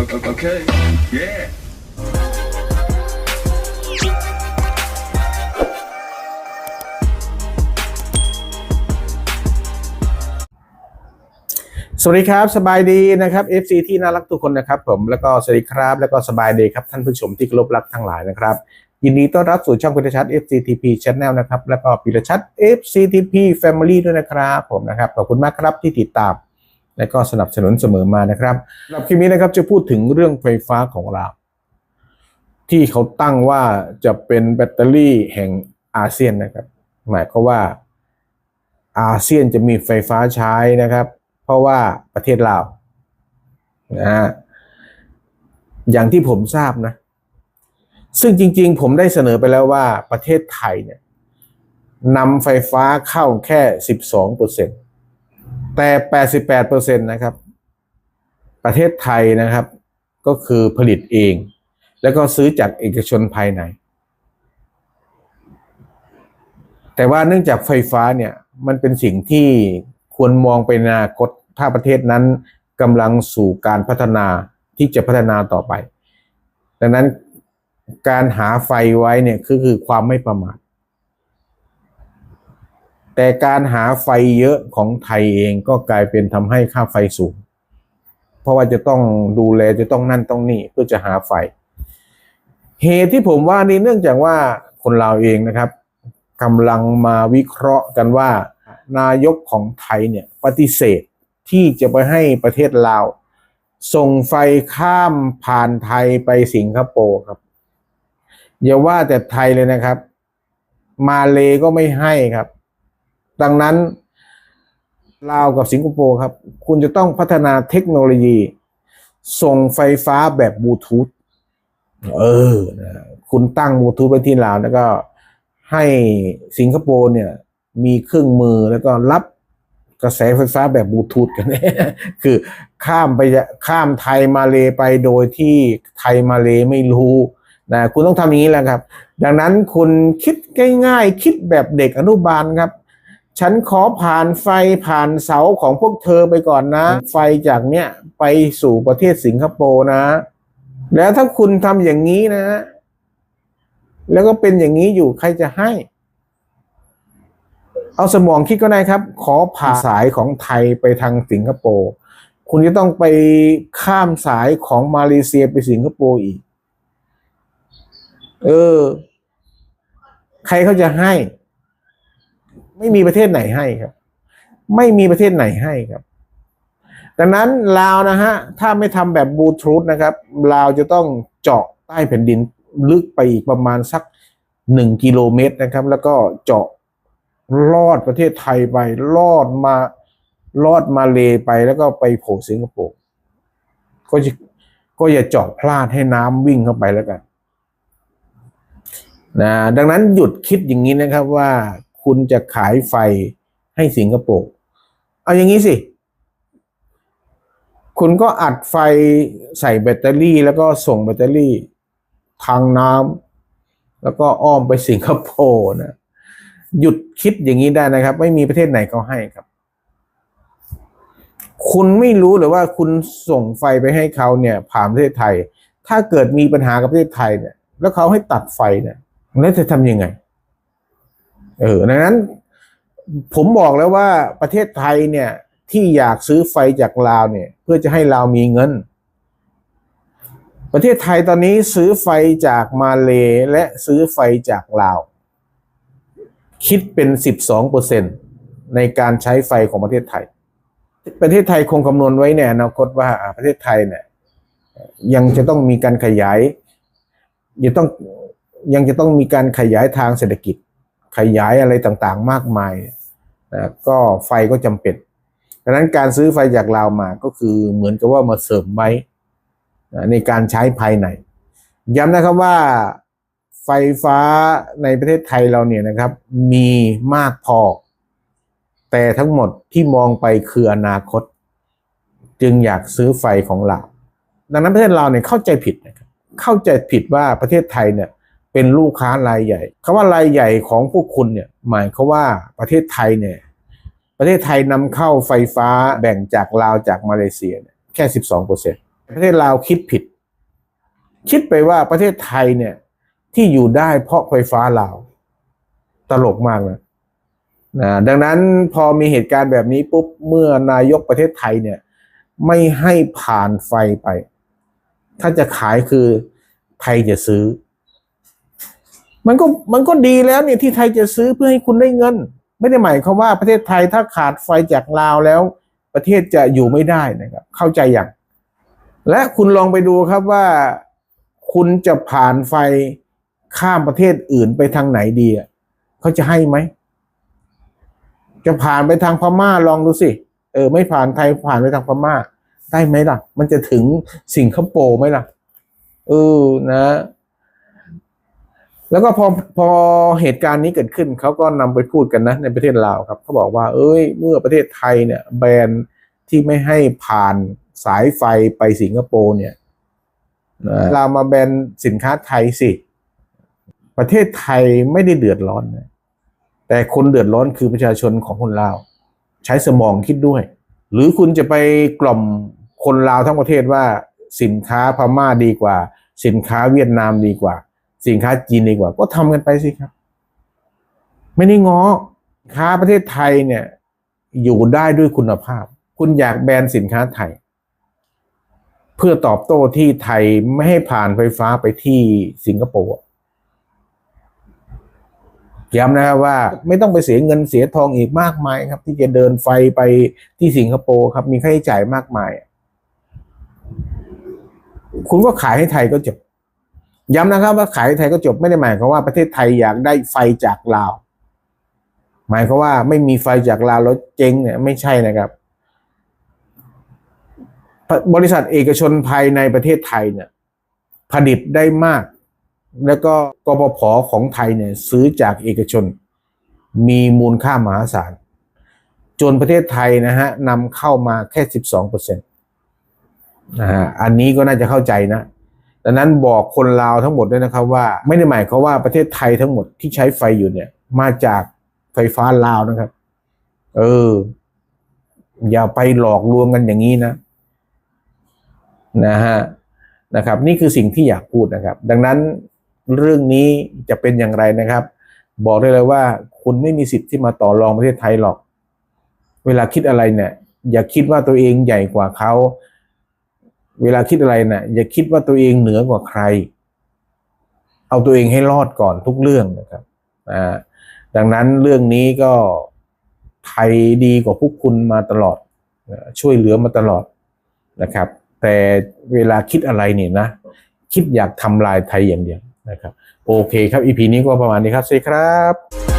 Okay. Yeah. สวัสดีครับ สบายดีนะครับ FC ที่น่ารักทุกคนนะครับผมแล้วก็สวัสดีครับ แล้วก็สบายดีครับท่านผู้ชมที่เคารพรักทั้งหลายนะครับ ยินดีต้อนรับสู่ช่องพิรชัด FCTP Channel นะครับ แล้วก็พิรชัด FCTP Family ด้วยนะครับผมนะครับขอบคุณมากครับที่ติดตาม และก็สนับสนุนเสมอมานะครับสำหรับคลิปนี้นะครับจะพูดถึงเรื่องไฟฟ้าของเรา ที่เขาตั้งว่าจะเป็นแบตเตอรี่แห่งอาเซียนนะครับ หมายความว่าอาเซียนจะมีไฟฟ้าใช้นะครับ เพราะว่าประเทศลาวนะฮะอย่างที่ผมทราบนะ ซึ่งจริงๆ ผมได้เสนอไปแล้วว่าประเทศไทยเนี่ยนำไฟฟ้าเข้าแค่ 12เปอร์เซ็น แต่ 88เปอร์เซ็นะครับ ประเทศไทยนะครับ ก็คือผลิตเอง แล้วก็ซื้อจากเอกชนภายใน แต่ว่าเนื่องจากไฟฟ้าเนี่ย มันเป็นสิ่งที่ควรมองไปนอนาคตถ้าประเทศนั้นกำลังสู่การพัฒนาที่จะพัฒนาต่อไป ดังนั้นการหาไฟไว้เนี่ยคือคือความไม่ประมาท แต่การหาไฟเยอะของไทยเองก็กลายเป็นทำให้ค่าไฟสูง เพราะว่าจะต้องดูแลจะต้องนั่นต้องนี่เพื่อจะหาไฟ เหตุที่ผมว่านี่เนื่องจากว่าคนเราเองนะครับกำลังมาวิเคราะห์กันว่า นายกของไทยเนี่ยปฏิเสธที่จะไปให้ประเทศลาว ส่งไฟข้ามผ่านไทยไปสิงคโปร์ครับ อย่าว่าแต่ไทยเลยนะครับ มาเลก็ไม่ให้ครับ ดังนั้นลาวกับสิงคโปร์ครับ คุณจะต้องพัฒนาเทคโนโลยี ส่งไฟฟ้าแบบบลูทูธเออคุณตั้งบลูทูธไว้ที่ลาวแล้วก็ให้สิงคโปร์เนี่ยมีเครื่องมือแล้วก็รับกระแสไฟฟ้าแบบบลูทูธกันคือข้ามไปข้ามไทยมาเลไปโดยที่ไทยมาเลไม่รู้นะคุณต้องทำอย่างนี้แหละครับ ดังนั้นคุณคิดง่ายๆ คิดแบบเด็กอนุบาลครับ ฉันขอผ่านไฟผ่านเสาของพวกเธอไปก่อนนะ ไฟจากเนี้ยไปสู่ประเทศสิงคโปร์นะ แล้วถ้าคุณทำอย่างนี้นะ แล้วก็เป็นอย่างนี้อยู่ใครจะให้ เอาสมองคิดก็ได้ครับ ขอผ่าสายของไทยไปทางสิงคโปร์คุณจะต้องไปข้ามสายของมาเลเซียไปสิงคโปร์อีก เออ ใครเขาจะให้ ไม่มีประเทศไหนให้ครับ ไม่มีประเทศไหนให้ครับ ดังนั้นลาวนะฮะ ถ้าไม่ทำแบบบลูทูธนะครับ ลาวจะต้องเจาะใต้แผ่นดินลึกไปอีกประมาณสักหนึ่งกิโลเมตรนะครับ แล้วก็เจาะลอดประเทศไทยไป ลอดมาลอดมาเลไปแล้วก็ไปโผล่สิงคโปร์ก็จะก็อย่าเจาะพลาดให้น้ำวิ่งเข้าไปแล้วกันนะดังนั้นหยุดคิดอย่างนี้นะครับว่า คุณจะขายไฟให้สิงคโปร์เอาอย่างนี้สิ คุณก็อัดไฟใส่แบตเตอรี่ แล้วก็ส่งแบตเตอรี่ทางน้ำแล้วก็อ้อมไปสิงคโปร์นะหยุดคิดอย่างนี้ได้นะครับ ไม่มีประเทศไหนเขาให้ครับ คุณไม่รู้หรือว่าคุณส่งไฟไปให้เขาเนี่ย ผ่านประเทศไทย ถ้าเกิดมีปัญหากับประเทศไทยเนี่ย แล้วเขาให้ตัดไฟเนี่ยแล้วจะทำยังไง เออดังนั้น ผมบอกแล้วว่าประเทศไทยเนี่ย ที่อยากซื้อไฟจากลาวเนี่ย เพื่อจะให้ลาวมีเงิน ประเทศไทยตอนนี้ซื้อไฟจากมาเลและซื้อไฟจากลาว คิดเป็น 12เปอร์เซ็นในการใช้ไฟของประเทศไทย ประเทศไทยคงคำนวณไว้ในอนาคตว่าประเทศไทยเนี่ยยังจะต้องมีการขยายยังต้องยังจะต้องมีการขยายทางเศรษฐกิจ ขยายอะไรต่างๆมากมายนะก็ไฟก็จำเป็นดังนั้นการซื้อไฟจากลาวมาก็คือเหมือนกับว่ามาเสริมไว้นะในการใช้ภายใน ย้ำนะครับว่าไฟฟ้าในประเทศไทยเราเนี่ยนะครับ มีมากพอ แต่ทั้งหมดที่มองไปคืออนาคต จึงอยากซื้อไฟของเราดังนั้นประเทศเราเนี่ยเข้าใจผิดนะครับเข้าใจผิดว่าประเทศไทยเนี่ย เป็นลูกค้ารายใหญ่คำว่ารายใหญ่ของพวกคุณเนี่ยหมายเขามว่าประเทศไทยเนี่ยประเทศไทยนำเข้าไฟฟ้าแบ่งจากลาวจากมาเลเซียยแค่สิบสองเปอร์เซ็นประเทศลาวคิดผิด คิดไปว่าประเทศไทยเนี่ยที่อยู่ได้เพราะไฟฟ้าลาว ตลกมากนะนะดังนั้นพอมีเหตุการณ์แบบนี้ปุ๊บเมื่อนายกประเทศไทยเนี่ยไม่ให้ผ่านไฟไป ถ้าจะขายคือไทยจะซื้อ มันก็มันก็ดีแล้วเนี่ยที่ไทยจะซื้อเพื่อให้คุณได้เงิน ไม่ได้หมายความว่าประเทศไทยถ้าขาดไฟจากลาวแล้ว ประเทศจะอยู่ไม่ได้นะครับ เข้าใจอย่าง และคุณลองไปดูครับว่า คุณจะผ่านไฟข้ามประเทศอื่นไปทางไหนดีอะเขาจะให้ไหมจะผ่านไปทางพม่าลองดูสิเออ ไม่ผ่านไทยผ่านไปทางพม่า ได้ไหมล่ะ มันจะถึงสิงคโปร์ไหมล่ะเออนะ แล้วก็พอพอเหตุการณ์นี้เกิดขึ้นเขาก็นำไปพูดกันนะในประเทศลาวครับเขาบอกว่า เอ้ย เมื่อประเทศไทยเนี่ยแบนที่ไม่ให้ผ่านสายไฟไปสิงคโปร์เนี่ยนะเรามาแบนสินค้าไทยสิ ประเทศไทยไม่ได้เดือดร้อนนะแต่คนเดือดร้อนคือประชาชนของคนลาว ใช้สมองคิดด้วย หรือคุณจะไปกล่อมคนลาวทั้งประเทศว่าสินค้าพม่าดีกว่า สินค้าเวียดนามดีกว่า สินค้าจีนดีกว่า ก็ทำกันไปสิครับ ไม่ได้ง้อค้าประเทศไทยเนี่ย อยู่ได้ด้วยคุณภาพ คุณอยากแบนสินค้าไทย เพื่อตอบโต้ที่ไทยไม่ให้ผ่านไฟฟ้าไปที่สิงคโปร์ย้ำนะครับว่าไม่ต้องไปเสียเงินเสียทองอีกมากมายครับ ที่จะเดินไฟไปที่สิงคโปร์ครับ มีค่าใช้จ่ายมากมาย คุณก็ขายให้ไทยก็จบ ย้ำนะครับว่าขายไทยก็จบไม่ได้หมายความว่าประเทศไทยอยากได้ไฟจากลาว หมายความว่าไม่มีไฟจากลาวแล้วเจ๊งเนี่ยไม่ใช่นะครับ บริษัทเอกชนภายในประเทศไทยเนี่ยผลิตได้มาก แล้วก็กปพของไทยเนี่ยซื้อจากเอกชน มีมูลค่ามหาศาลจนประเทศไทยนะฮะนำเข้ามาแค่ 12เปอร์เซ็นต์นะฮะอันนี้ก็น่าจะเข้าใจนะ ดังนั้นบอกคนลาวทั้งหมดด้วยนะครับว่าไม่ได้หมายความว่าประเทศไทยทั้งหมดที่ใช้ไฟอยู่เนี่ย มาจากไฟฟ้าลาวนะครับ เออ อย่าไปหลอกลวงกันอย่างนี้นะนะฮะนะครับ นี่คือสิ่งที่อยากพูดนะครับ ดังนั้นเรื่องนี้จะเป็นอย่างไรนะครับ บอกได้เลยว่า คุณไม่มีสิทธิ์ที่มาต่อรองประเทศไทยหรอก เวลาคิดอะไรเนี่ย อย่าคิดว่าตัวเองใหญ่กว่าเขา เวลาคิดอะไรนี่ยอย่าคิดว่าตัวเองเหนือกว่าใคร เอาตัวเองให้รอดก่อนทุกเรื่องนะครับอ่าดังนั้นเรื่องนี้ก็ไทยดีกว่าพวกคุณมาตลอด ช่วยเหลือมาตลอดนะครับ แต่เวลาคิดอะไรเนี่ยนะ คิดอยากทำลายไทยอย่างเดียวนะครับ โอเคครับอีพีนี้ก็ประมาณนี้ครับสวัสดีครับ